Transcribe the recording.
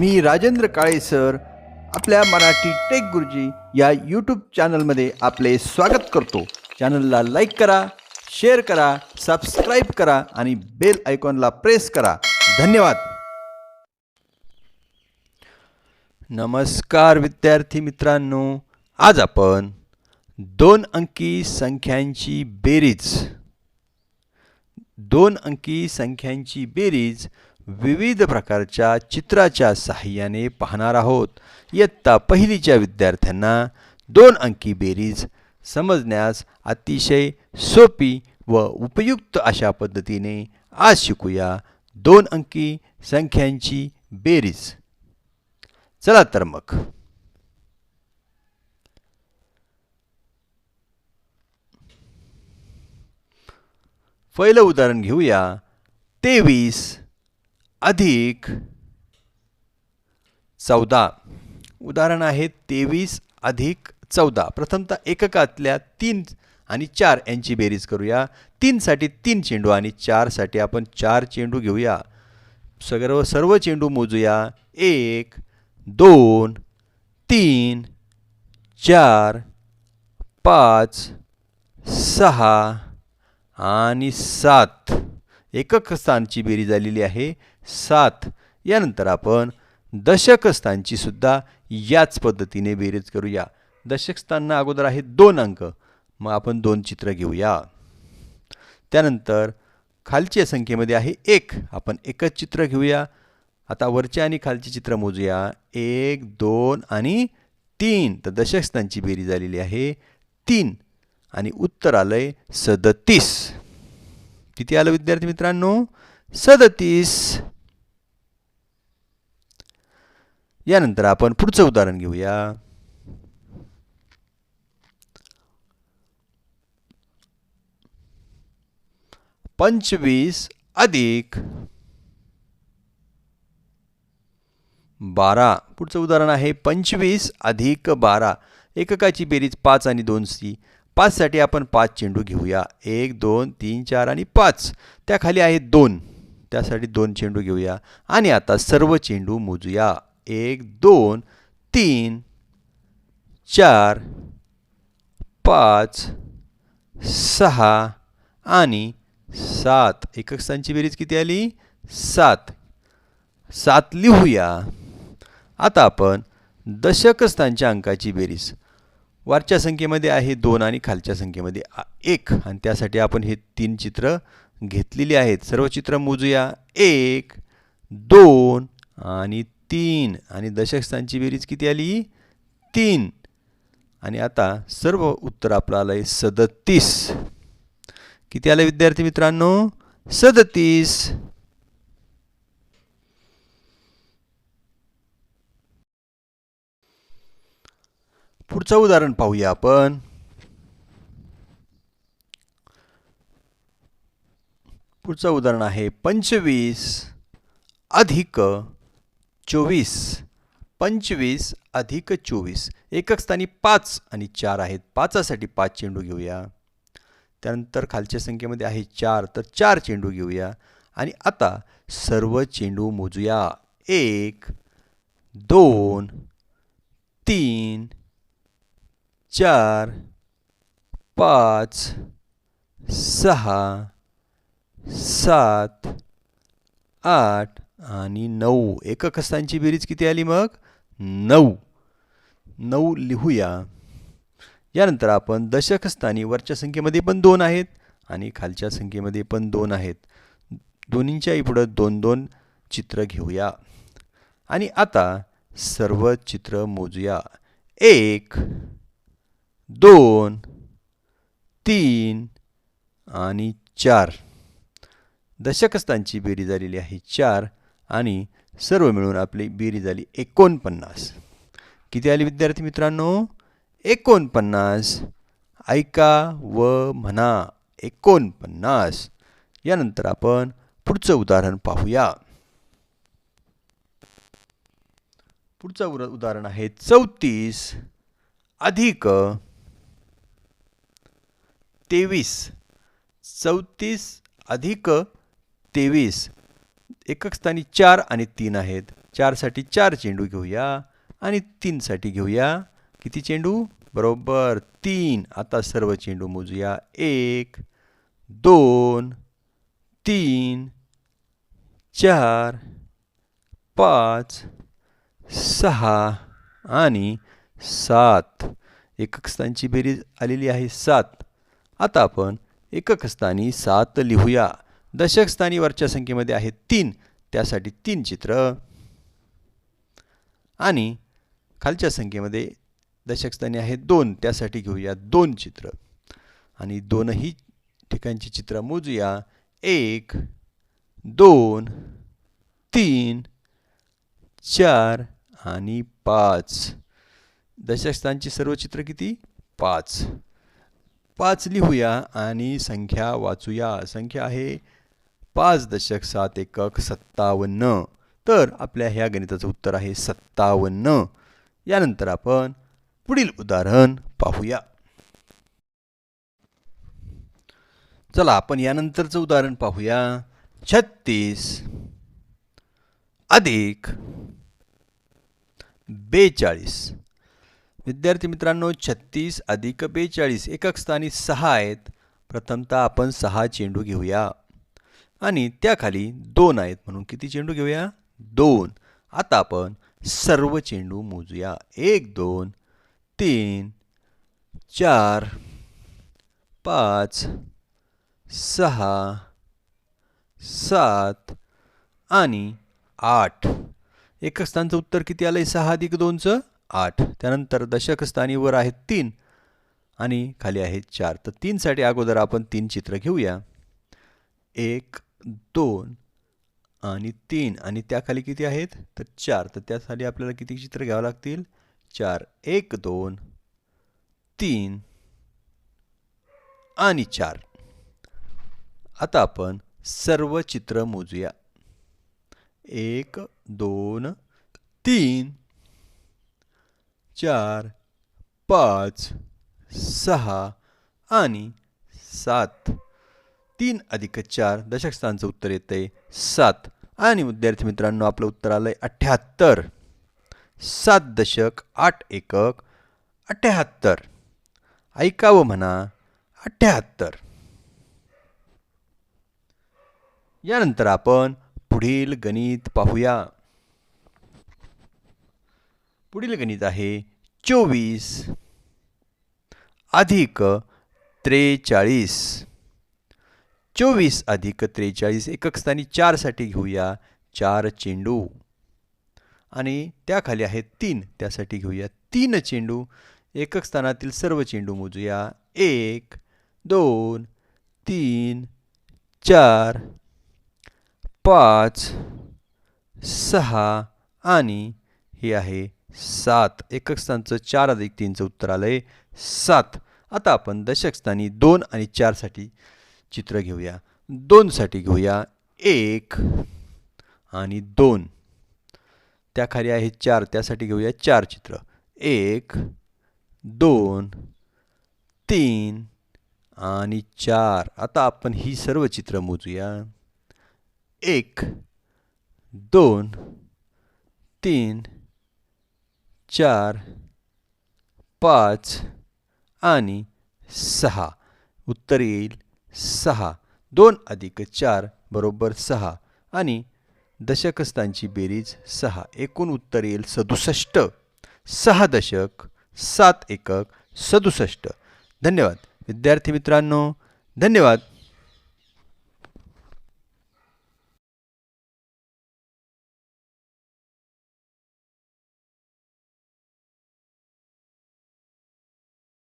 मी Rajendra Kale sir. आपल्या Marathi take गुरुजी या यूट्यूब चॅनलमध्ये आपले स्वागत करतो. चॅनलला लाईक करा शेअर करा सबस्क्राईब करा आणि बेल आयकॉनला प्रेस करा. धन्यवाद. नमस्कार विद्यार्थी मित्रांनो. आज आपण दोन अंकी संख्यांची बेरीज. दोन अंकी संख्यांची बेरीज विविध प्रकारच्या चित्राच्या सहाय्याने पाहणार आहोत. इयत्ता पहिलीच्या विद्यार्थ्यांना दोन अंकी बेरीज समजण्यास अतिशय सोपी व उपयुक्त अशा पद्धतीने आज शिकूया दोन अंकी संख्यांची बेरीज. चला तर मग. पहिलं उदाहरण घेऊया. तेवीस अधिक चौदा. उदाहरण आहे तेवीस अधिक चौदा. प्रथमतः एककातल्या तीन आणि चार यांची बेरीज करूया. तीनसाठी तीन चेंडू आणि चारसाठी आपण चार चेंडू घेऊया. सर्व सर्व चेंडू मोजूया. एक दोन तीन चार पाच सहा आणि सात. एकक स्थानची बेरीज झालेली आहे. सात. यानंतर आपण दशक स्थानची सुद्धा याच पद्धतीने बेरीज करूया. दशक स्थानना अगोदर आहे दोन अंक. मग आपण दोन चित्र घेऊया. त्यानंतर खालच्या संख्येमध्ये आहे एक. आपण एकच चित्र घेऊया. आता वरचे आणि खालचे चित्र मोजूया. एक दोन आणि तीन. तर दशक स्थानची बेरीज झालेली आहे तीन. आणि उत्तर आलंय सदतीस. किती आलं विद्यार्थी मित्रांनो? सदतीस. यानंतर आपण पुढचं उदाहरण घेऊया. पंचवीस अधिक बारा. पुढचं उदाहरण आहे पंचवीस अधिक बारा. एककाची बेरीज पाच आणि दोन सी. पाचसाठी आपण पाच चेंडू घेऊया. एक दोन तीन चार आणि पाच. त्याखाली आहे दोन. त्यासाठी दोन चेंडू घेऊया. आणि आता सर्व चेंडू मोजूया. एक दोन तीन चार पाच सहा आणि सात. एकक स्थानची बेरीज किती आली? सात. सात लिहूया. आता आपण दशकस्थांच्या अंकाची बेरीज. वरच्या संख्येमध्ये आहे दोन आणि खालच्या संख्येमध्ये एक. आणि त्यासाठी आपण हे तीन चित्र घेतलेली आहेत. सर्व चित्र मोजूया. एक दोन आणि तीन. आणि दशकस्थानची बेरीज किती आली? तीन. आणि आता सर्व उत्तर आपलं आलं आहे सदतीस. किती आलं विद्यार्थी मित्रांनो? सदतीस. पुढचं उदाहरण पाहूया आपण. पुढचं उदाहरण आहे पंचवीस अधिक चोवीस. पंचवीस अधिक चोवीस. एकक स्थानी पाच आणि चार आहेत. पाचासाठी पाच चेंडू घेऊया. त्यानंतर खालच्या संख्येमध्ये आहे चार. तर चार चेंडू घेऊया. आणि आता सर्व चेंडू मोजूया. एक दोन तीन चार पाच सहा सात आठ आणि नऊ. एकक स्थानची बेरीज किती आली मग? नऊ. नऊ लिहूया. यानंतर आपण दशक स्थानी वरच्या संख्येमध्ये पण दोन आहेत आणि खालच्या संख्येमध्ये पण दोन आहेत. दोन्हींच्याही पुढं दोन दोन चित्र घेऊया. आणि आता सर्व चित्र मोजूया. एक दोन तीन आणि चार. दशकस्थांची बेरी बेरीज झालेली आहे चार आणि सर्व मिळून आपली बेरीज झाली एकोणपन्नास. किती आली विद्यार्थी मित्रांनो? एकोणपन्नास. ऐका व म्हणा एकोणपन्नास. यानंतर आपण पुढचं उदाहरण पाहूया. पुढचं उर- उदाहरण आहे चौतीस अधिक तेवीस. चौतीस अधिक तेवीस. एकक स्थानी चार आणि तीन आहेत. चारसाठी चार चेंडू घेऊया आणि तीनसाठी घेऊया. किती चेंडू? बरोबर तीन. आता सर्व चेंडू मोजूया. एक दोन तीन चार पाच सहा आणि सात. एकक स्थानची बेरीज आलेली आहे सात. आता आपण एकक स्थानी सात लिहूया. दशकस्थानी वरच्या संख्येमध्ये आहे तीन. त्यासाठी तीन चित्र. आणि खालच्या संख्येमध्ये दशकस्थानी आहेत आहे दोन. त्यासाठी घेऊया दोन चित्र. आणि दोनही ठिकाणची चित्र मोजूया. एक दोन तीन चार आणि पाच. दशकस्थानची सर्व चित्र किती? पाच. पाच लिहूया आणि संख्या वाचूया. संख्या आहे पाच दशक सात एकक सत्तावन्न. तर आपल्या ह्या गणिताचं उत्तर आहे सत्तावन्न. यानंतर आपण पुढील उदाहरण पाहूया. चला आपण यानंतरचं उदाहरण पाहूया. छत्तीस अधिक बेचाळीस. विद्यार्थी मित्रांनो छत्तीस अधिक बेचाळीस एकक स्थानी सहा आहेत. प्रथमतः आपण सहा चेंडू घेऊया. आणि त्याखाली दोन आहेत म्हणून किती चेंडू घेऊया? दोन. आता आपण सर्व चेंडू मोजूया. एक दोन तीन चार पाच सहा सात आणि आठ. एकक स्थानचं उत्तर किती आलं आहे सहा अधिक दोनचं? आठ. त्यानंतर दशकस्थानी वर आहेत तीन आणि खाली आहेत चार. तर तीनसाठी अगोदर आपण तीन चित्र घेऊया. एक दोन आणि तीन. आणि त्याखाली किती आहेत? तर चार. तर त्यासाठी आपल्याला किती चित्र घ्यावं लागतील? चार. एक दोन तीन आणि चार. आता आपण सर्व चित्र मोजूया. एक दोन तीन चार पाच सहा आणि सात. तीन अधिक चार दशकस्थानचं उत्तर येतं आहे सात. आणि विद्यार्थी मित्रांनो आपलं उत्तर आलं आहे अठ्ठ्याहत्तर सात दशक आठ एकक अठ्ठ्याहत्तर ऐकावं म्हणा अठ्ठ्याहत्तर यानंतर आपण पुढील गणित पाहूया. पुढील गणित आहे चोवीस अधिक त्रेचाळीस. चोवीस अधिक त्रेचाळीस एकक स्थानी चारसाठी घेऊया चार चेंडू. आणि त्याखाली आहेत तीन त्यासाठी घेऊया तीन चेंडू. एकक स्थानातील सर्व चेंडू मोजूया. एक दोन तीन चार पाच सहा आणि हे आहे सात. एकक स्थानचं चार अधिक तीनचं उत्तर आलं आहे सात. आता आपण दशक स्थानी दोन आणि चारसाठी चित्र घेऊया. दोनसाठी घेऊया. एक आणि दोन. त्याखाली आहे चार. त्यासाठी घेऊया चार चित्र. एक दोन तीन आणि चार. आता आपण ही सर्व चित्र मोजूया. एक दोन तीन चार पाच आणि सहा. उत्तर येईल सहा. दोन अधिक चार बरोबर सहा आणि दशकस्थांची बेरीज सहा. एकूण उत्तर येईल सदुसष्ट. सहा दशक सात एकक सदुसष्ट. धन्यवाद. विद्यार्थी मित्रांनो धन्यवाद.